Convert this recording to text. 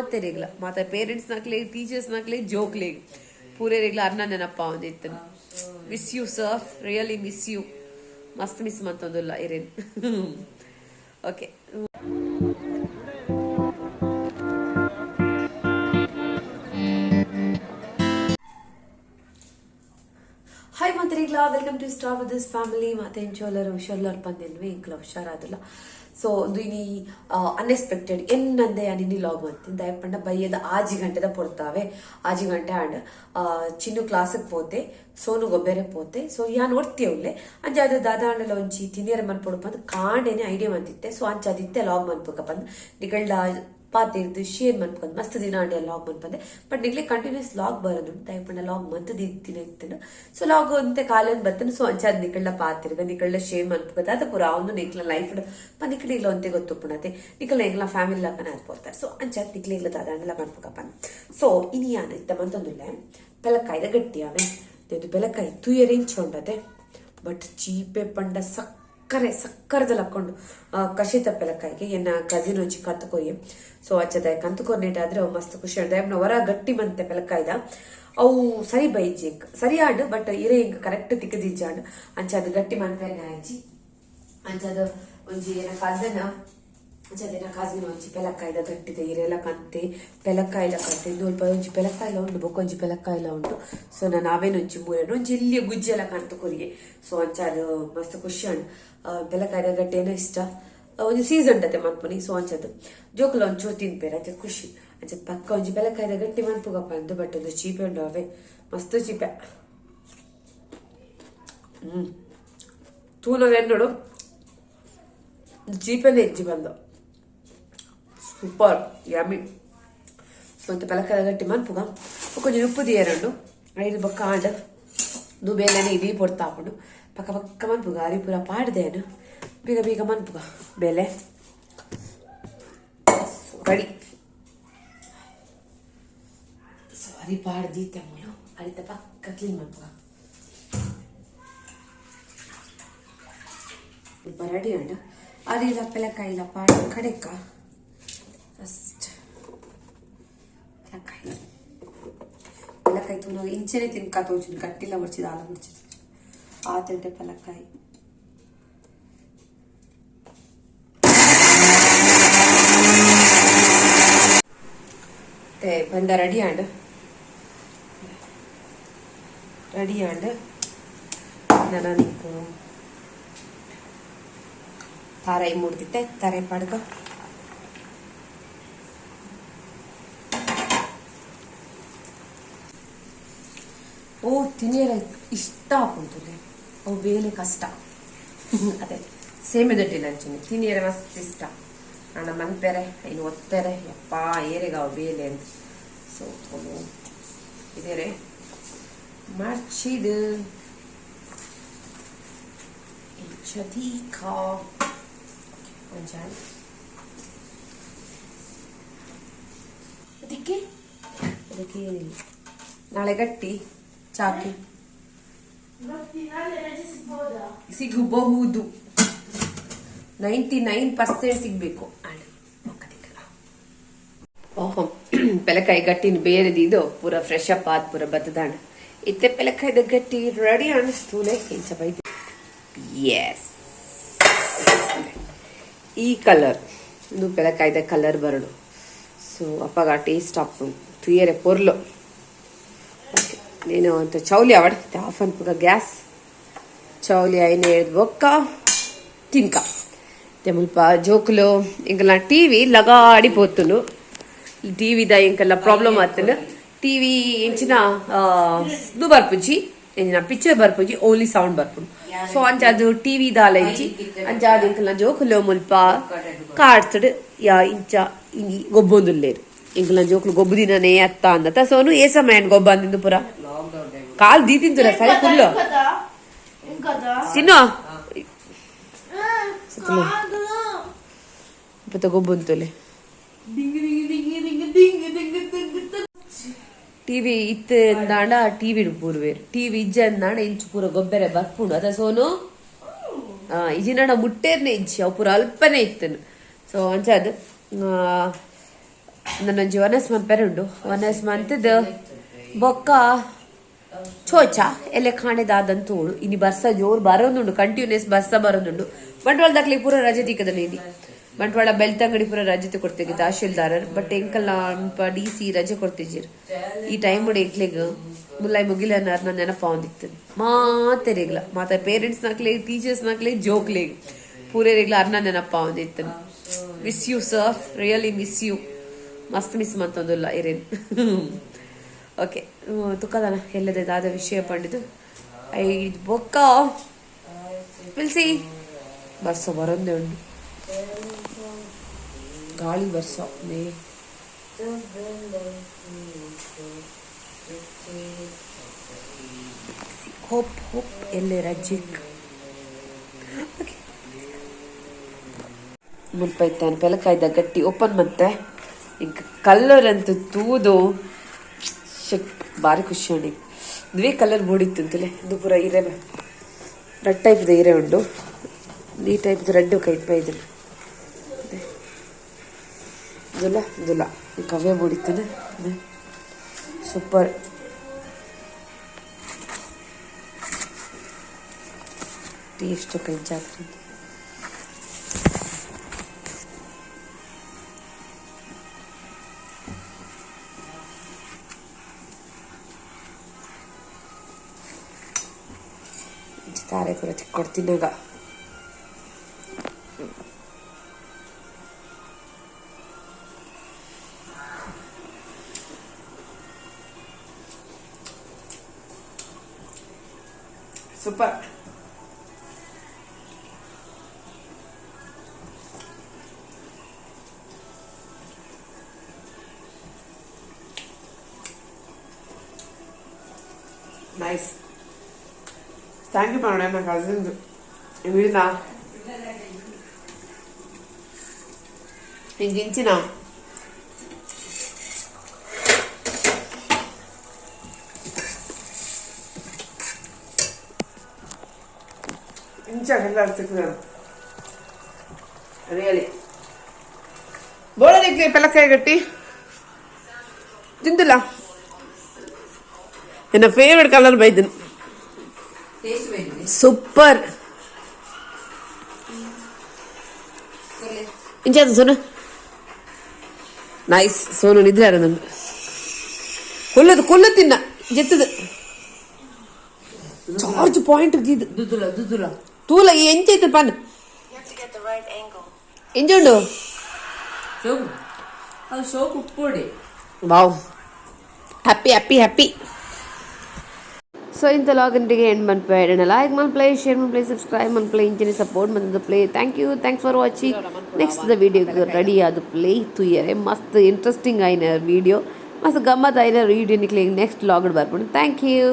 ಮಾತೆ ರೇಗ್ಲ ಮಾತ parents ನಾಕ್ಲೆ teachers ನಾಕ್ಲೆ ಜೋಕ್ಲೆ ಪೂರೆ ರೇಗ್ಲ ಅರ್ನ ನೆನಪ ಒಂದಿತ್ತು miss you sir really miss you ಮಸ್ತ್ ಮಿಸ್ ಮತ್ತೊಂದಿಲ್ಲ ಇರೇನ್ okay hi ಮಾತ್ರಿಗ್ಲ welcome to star with this family ಮತ್ತೆ ಎಂಚೋಲರು ಹುಷಾರ್ಲಾರ್ ಬಂದಿಲ್ವಿ? ಇಂಕ್ಲ ಹುಷಾರಾದಿಲ್ಲ. ಒಂದು ಇನಿ ಅನ್ಎಕ್ಸ್ಪೆಕ್ಟೆಡ್ ಎನ್ನಂದೆ ಅನಿನಿ ಲಾಗ್ ಬಂತಿಂದ ಎಪ್ಪಂಡ ಬೈಯದ ಆಜಿ ಗಂಟೆದ ಪೊರ್ತಾವೆ. ಆಜಿ ಗಂಟೆ ಆಂಡ್ ಚಿನ್ನು ಕ್ಲಾಸಿಗೆ ಪೋತೆ, ಸೋನು ಗೊಬ್ಬೆರೆ ಪೋತೆ. ಸೊ ಯಾ ನೋಡ್ತೀವಲ್ಲೇ ಅಂಚ ಅದು ದಾದಾಂಡಲ ಒಂಚಿ ತಿನಿಯರ ಮನ್ಪೊಡು ಬಂದು ಕಾಂಡೇನೆ ಐಡಿಯಾ ಬಂದಿತ್ತೆ ಸೊ ಅಂಚಾದಿತ್ತೆ ಲಾಗ್ ಮನ್ಪಕ ಬಂದು ನಿಗಳ್ಳ ಪಾತಿರ್ದು ಶೇರ್ ಮನ್ಪಂದ್ ಮಸ್ತ್ ದಿನ ಆಂಡೆ ಲಾಗ್ ಮನ್ಪಂದೆ ಬಟ್ ನಿಗ್ಲೆ ಕಂಟಿನ್ಯೂಸ್ ಲಾಗ್ ಬರೋದು ದಯಪಂಡ ಲಾಗ್ ಮಂತ್ ದಿನ ಇತ್ತು ಸೊ ಲಾಗ್ ಅಂತೆ ಕಾಲನ್ ಬರ್ತನು ಸೊ ಅಂಚಾದ ನಿಕಳ್ಳ ಪಾತಿರ್ಗ ನಿಕಳ್ಳ ಶೇರ್ ಮನ್ಪದ ಅದ ಪೂರ ಅವನು ನಿಕ್ಲ ಲೈಫ್ ಪ ನಿಕಳಿ ಇಲ್ಲ ಒಂತೆ ಗೊತ್ತುಪ್ಪುಣತೆ ನಿಕಲ್ನ ಎಂಗ್ಲ ಫ್ಯಾಮಿಲಿ ಲಾಕನ ಅನ್ಪೋರ್ತಾರೆ ಸೊ ಅಂಚಾದ ನಿಕ್ಲೆ ಇಲ್ಲ ದಾದಾಂಡಲ ಮನ್ಪಕಪ್ಪ ಸೊ ಇನಿ ಯಾನ ಇತ್ತ ಮಂತೊಂದುಲ್ಲೆ ಬೆಲಕಾಯ್ದ ಗಟ್ಟಿಯಾವೆ ಬೆಲಕಾಯಿ ತುಯರೆ ಇಂಚೊಂಡದೆ ಬಟ್ ಚೀಪೆ ಪಂಡ ಸಕ್ಕರೆ, ಸಕ್ಕರದಲ್ಲಿ ಹಾಕೊಂಡು ಕಷಿ ತಪ್ಪೆಲಕ್ಕಾಗಿ ಎನ್ನ ಕಸಿನ್ ಒಂಚಿ ಕತ್ಕೊಯ್ಯ ಸೊ ಅಚ್ಚದ ಕಂತುಕೊರ್ನೇಟ್ ಆದ್ರೆ ಅವು ಮಸ್ತ್ ಖುಷಿ ಆಡ್ದ ಹೊರ ಗಟ್ಟಿ ಮಂತೆ ಪೆಲಕಾಯ್ದ ಅವು ಸರಿ ಬೈಜಿ, ಸರಿ ಆಡು ಬಟ್ ಇರೆ ಇಂಕ್ ಕರೆಕ್ಟ್ ತಿಕ್ಕದಿಜ್ಜ ಅಂಚೆ ಅದು ಗಟ್ಟಿ ಮನ್ಪೆನೆ ಆಯ್ಜಿ ಅದು ಒಂಜಿ ಏನ ಕಸನ ಅಂಚದೇನ ಕಾಸಿನ ಒಂಜಿ ಪೆಲಕ್ಕಾಯ್ದ ಗಟ್ಟಿದೆ ಇರೆಲ್ಲ ಕಂತೆ ಪೆಲಕ್ಕಾಯಿಲ ಕಂತೆ ಸ್ವಲ್ಪ ಒಂಜಿ ಪೆಲಕ್ಕಾಯಿಲ ಉಂಟು ಬೊಕ್ಕೊಂಜಿ ಪೆಲಕ್ಕಾಯಿಲ ಉಂಟು. ಸೊ ನಾನು ಅವೇನು ಒಂಜಿ ಮೂರೇನು ಒಂಜಿ ಇಲ್ಲಿಯ ಗುಜ್ಜೆಲ್ಲ ಕಂತು ಕೊರಿಗೆ ಸೊ ಅಂಚ ಅದು ಮಸ್ತ್ ಖುಷಿ ಉಂಡು ಪೆಲಕ್ಕಾಯ್ದ ಗಟ್ಟಿ ಏನೋ ಇಷ್ಟ? ಒಂದು ಸೀಸನ್ ಅತ್ತೆ ಮನ್ಪುನಿ ಸೊ ಅಂಚದು ಜೋಕುಲ ಜೋ ತಿನ್ಪೇರ, ಅಂಚ ಖುಷಿ. ಅಂಚ ಪಕ್ಕ ಒಂಜಿ ಪೆಲಕ್ಕಾಯ್ದ ಗಟ್ಟಿ ಮನ್ಪುಗಪ್ಪ, ಅಂದು ಬಟ್ ಒಂದು ಚೀಪೆ ಉಂಡು ಅವೇ. ಮಸ್ತ್ ಚೀಪೆ. ಹ್ಮ್. ತೂನವೇನು ನೋಡು ಜೀಪಲ್ಲಿ ಹೆಜ್ಜೆ ಬಂದು. ಸೂಪರ್ ಯಮ್ಮಿ ಸ್ವಂತ ಪಲಕದ ಗಟ್ಟಿ ಮನ್ಪುಗ ಕೊಂచెం ಉಪ್ಪು ದಿಯರಂಡು ಐದು ಬೊಕ್ಕ ಆಂಡ ದು ಬೇಲೆನೆ ಇಡೀ ಪೊಡ್ತಾ ಹಾಕೊಂಡು ಪಕ್ಕ ಪಕ್ಕ ಮನ್ಪುಗ, ಅರಿ ಪೂರ ಪಾಡ್ದೇನು ಬೀಗ ಬೀಗ ಮನ್ಪುಗ ಬೇಲೆ ರೆಡಿ ಸೊ ಅರಿ ಪಾಡ್ದಿ ತೆಮ್ಮಲು ಅರಿತ ಪಕ್ಕ ಕ್ಲೀನ್ ಮನ್ಪುಗ. ಬರಡಿ ಅಂಡ ಅರಿಲ ಪೆಲಕಾಯಿಲ ಪಾಡ ಕಡೆಕ ಫಸ್ಟ್ ಪೆಲಕಾಯಿ ಪೆಲಕಾಯಿ ತುನ ಇಂಚನೆ ತಿನ್ಕ ತೋಚಿನ ಕಟ್ಟಿಲ್ಲ ಮುಡ್ಚಿದ ಆಲ ಮುಡ್ಚಿದ ಆತಂಟೆ ಪೆಲಕಾಯಿ ಮತ್ತೆ ಬಂದ ರೆಡಿ ಆಂಡ್ ರೆಡಿ ಆಂಡ್ ನಾನು ನಿಂಕು ತಾರಾಯಿ ಮೂಡ್ತಿತ್ತೆ ಓ, ತಿನಿಯರ ಇಷ್ಟ ಹಾಕೊಂತುಲೆ ಅವು ಬೇಲೆ ಕಷ್ಟ. ಅದೇ, ಸೇಮೆ ಅಂಚನೆ ತಿನಿಯರ ಮಸ್ತ್ ಇಷ್ಟ. ನನ್ನ ಮನ್ಪೆರೆ, ಇನ್ನು ಒತ್ತೆರೆ. ಯಪ್ಪ ಏರೆಗ ಅವು ಬೇಲೆ ಅಂತ. ಸೊ ಇದೇರೆ. ಮರ್ಚಿದು. ಇಂಚದೀಕಾ ಒಂಜಾನ್ ಅದಕ್ಕೆ? ಅದಕ್ಕೆ ನಾಳೆ ಗಟ್ಟಿ. ಚಾಕಿ ಸಿಗಬಹುದು ನೈಂಟಿ ನೈನ್ ಪರ್ಸೆಂಟ್ ಸಿಗ್ಬೇಕು. ಓಹೋ ಪೆಲಕಾಯಿ ಗಟ್ಟಿನ ಬೇರೆದಿದು ಪೂರ ಫ್ರೆಶ್ ಅಪ್ ಆದ ಪೂರ ಬತ್ತದಾಣ ಇತ್ತೆ ಪೆಲಕಾಯ್ದ ಗಟ್ಟಿ ರೆಡಿ ಅನಿಸ್ತೂಲೆ ಇಂಚ ಬೈದು. ಎಸ್ ಈ ಕಲರ್ ಇದು ಪೆಲಕಾಯ್ದ ಕಲರ್ ಬರಡು. ಸೊ ಅಪ್ಪಗ ಟೇಸ್ಟ್ ಅಪ್ಪು ತುಯರೆ ಪೊರ್ಲು. ನೀನು ಅಂತ ಚೌಲಿ ಆವಡ್ ಆಫ್ ಅನ್ಪುಗ ಗ್ಯಾಸ್ ಚೌಲಿ ಐನ ಎಳ್ದೊಕ್ಕ ತಿನ್ಕ. ಮುಲ್ಪ ಜೋಕುಲು, ಇಂಕಲ್ಲ ಟಿವಿ ಲಗಾಡಿ ಪೋತುನು ಟಿವಿದ ಇಂಕಲ್ಲ ಪ್ರಾಬ್ಲಮ್ ಆತನು ಟಿವಿ ಇಂಚಿನ ಇದು ಬರ್ಪುಜಿ ಎಂಚಿನ ಪಿಕ್ಚರ್ ಬರ್ಪುಜಿ ಓನ್ಲಿ ಸೌಂಡ್ ಬರ್ಪುಡು ಸೊ ಅಂಚ ಅದು ಟಿವಿ ದಾಲ ಇಂಚಿ ಅಂಚ ಅದು ಇಂಕಲ್ಲ ಜೋಕುಲು ಮುಲ್ಪ ಕಾಡ್ತಡು. ಯಾ, ಇಂಚ, ಇಂಗಿ, ಗೊಬ್ಬೊಂದುಲ್ಲೇರು. ಇಂಕಲ್ಲ ಜೋಕುಲು ಗೊಬ್ಬದಿನೇ ಅತ್ತ ಅಂದತ ಸೋನು ಏ ಸಮಯ ಗೊಬ್ಬ ಅಂದಿದ್ದು ಪುರ. ಕಾಲ್ ದೀ ತಿಂತುರ ಸರಿ ಇಪ್ಪತ್ತ ಗೊಬ್ಬು ಅಂತಲೆ ಟಿವಿ ಇತ್ತು ಅಂದಾಣ ಟಿವಿ ಪೂರ್ವೇ. ಟಿವಿ ಇಜ್ಜ ಅಂದಾಣ ಇಂಚು ಪೂರ ಗೊಬ್ಬರ ಬರ್ಪುಂಡು. ಅದ ಸೋನು? ಇಜಿನಾಡ ಮುಟ್ಟೇರ್ನೆ ಇಜ್ಜಿ ಅವು ಪೂರ ಅಲ್ಪನೆ ಇತ್ತನು. ಸೊ ಅಂಚ ಅದು ನನ್ನೊಂಜಿ ಒನಸ್ ಮಂಪೆರ್ ಉಂಡು ಒನಸ್ ಮಂತದ ಬೊಕ್ಕ ಚೋಚ ಎಲೆ ಕಾಣೆದಾದಂತೂ ಇನ್ನು ಬರ್ಸ ಜೋರು ಬರೋದುಂಡು ಕಂಟಿನ್ಯೂಸ್ ಬರ್ಸ ಬರೋದುಂಡು ಬಂಟ್ವಾಳ ದಾಖಲೆ ಪೂರ ರಜೆ ತಿಕ್ಕದ ನೀಡಿ ಬಂಟ್ವಾಳ ಬೆಳ್ತಂಗಡಿ ಪೂರ ರಜೆ ಕೊಡ್ತಿಗೆ ತಹಶೀಲ್ದಾರರ್. ಬಟ್ ಎಂಕಲ್ ಡಿ ಸಿ ರಜೆ ಕೊಡ್ತಿದ್ದೀರಿ. ಈ ಟೈಮ್ ಉಡು ಎಂಕ್ಲೆಗ್ ಮುಲ್ಲಾಯಿ ಮುಗಿಲ ನನ್ನ ನೆನಪ ಒಂದಿತ್ತು ಮಾತೆ ರೀಗ್ಲ ಮಾತ ಪೇರೆಂಟ್ಸ್ ನಾಕ್ಲೆ ಟೀಚರ್ಸ್ ನಾಕ್ಲೆ ಜೋಕ್ಲೆ ಪೂರೇ ರೇಗ್ಲ ಅರ್ನ ನೆನಪ ಒಂದಿತ್ತು miss you sir really miss you ಮಸ್ತ್ ಮಿಸ್ ಮಂತೊಂದುಲ್ಲ, ಇರೇನ್. ಓಕೆ ತುಕ್ಕದನ ಎಲ್ಲದೆ ದಾದ ವಿಷಯ ಪಂಡಿತು. ಐ ಬೊಕ್ಕ. ಪಿಲ್ಸಿ ಬರ್ಸ, ಬರೊಂದೇ ಉಂಡು ಗಾಳಿ ಬರ್ಸ, ನೇ. ಹೋಪ್ ಹೋಪ್ ಎಲ್ಲೆ ರಜ್ಜಿಕ್ ಮುಲ್ಪೈತಾನೆ ಪೆಲಕಾಯ್ದ ಗಟ್ಟಿ ಓಪನ್ ಮತ್ತೆ. ಈಗ ಕಲ್ಲರ್ ಅಂತೂ ತೂದು. ಶಕ್ ಭಾರಿ ಖುಷಿ ಉಂಡು ದ್ವಿ ಕಲರ್ ಮೂಡಿತ್ತು ಅಂತಲೇ. ಇದು ಪೂರ ಹಿರೇ ರೆಡ್ ಟೈಪ್ದು ಹೀರೆ ಉಂಡು ಈ ಟೈಪ್ದು ರೆಡ್ ಕೈಟ್ ಇದ್ರು. ದುಲ ದುಲ. ಈ ಕವ್ಯ ಮೂಡಿತ್ತು ಸೂಪರ್ ಟೇಸ್ಟ್ ಕಂಚಾಗ್ತದೆ ತಾರೆ ಕೂಡ ಕೊಡ್ತೀನಾಗ super nice ಥ್ಯಾಂಕ್ ಯು ಮಾಡೋಣ ನನ್ನ ಕಸಿನ್ದು ವಿಡಿನ ಹಿಂಗಿಂಚಿನ ಇಂಚಾಗೆಲ್ಲ ಸಿಗ್ತದೆ ರಿಯಲಿ ಬೋಳಲಿಕ್ಕೆ ಪೆಲಕಾಯಿ ಗಟ್ಟಿ ತಿಂದಿಲ್ಲ ನನ್ನ ಫೇವ್ರೆಟ್ ಕಲರ್ ಬೈದನು ಸೂಪರ್ ಇಂಚಾದ ಸೋನು ನೈಸ್ ಸೋನು ನಿದ್ರೆ ಯಾರ ನಮ್ಗೆ ಕೊಲ್ಲದು ಕೊಲ್ಲ ತಿನ್ನ ಜೆತ್ತದು ಚಾರ್ಜ್ ಪಾಯಿಂಟ್ ಇದು ದುದುಲ ದುದುಲ ತೂಲ ಎಂಚೈತೆ ಪನ್ You have to get the right angle. ಎಂಜುಂಡು soak ಅದು soak ಉಪ್ಪೊಡಿ wow happy happy happy so ಇಂಥ ಲಾಗಿನ್ಗೆ ಎಂಡ್ ಮನ್ಪೇಡ್ ಲೈಕ್ ಮನ್ ಪ್ಲೇ ಶೇರ್ ಮನ್ ಪ್ಲೇ ಸಬ್ಸ್ಕ್ರೈಬ್ ಮನ್ ಪ್ಲೇ ಇಂಚಿನ support Mann play thank you thanks for watching next the video ready ಆದ ಪ್ಲೇ ತುಯ್ಯರೆ ಮಸ್ತ್ ಇಂಟ್ರೆಸ್ಟಿಂಗ್ ಆಯ್ನ ವಿಡಿಯೋ ಮಸ್ತ್ ಗಮ್ಮತ್ ಆಯ್ನ ವಿಡಿಯೋ ನಿಕ್ಲಿಗೆ ನೆಕ್ಸ್ಟ್ ಲಾಗಡ್ ಬರ್ಬೋದು ಥ್ಯಾಂಕ್ ಯು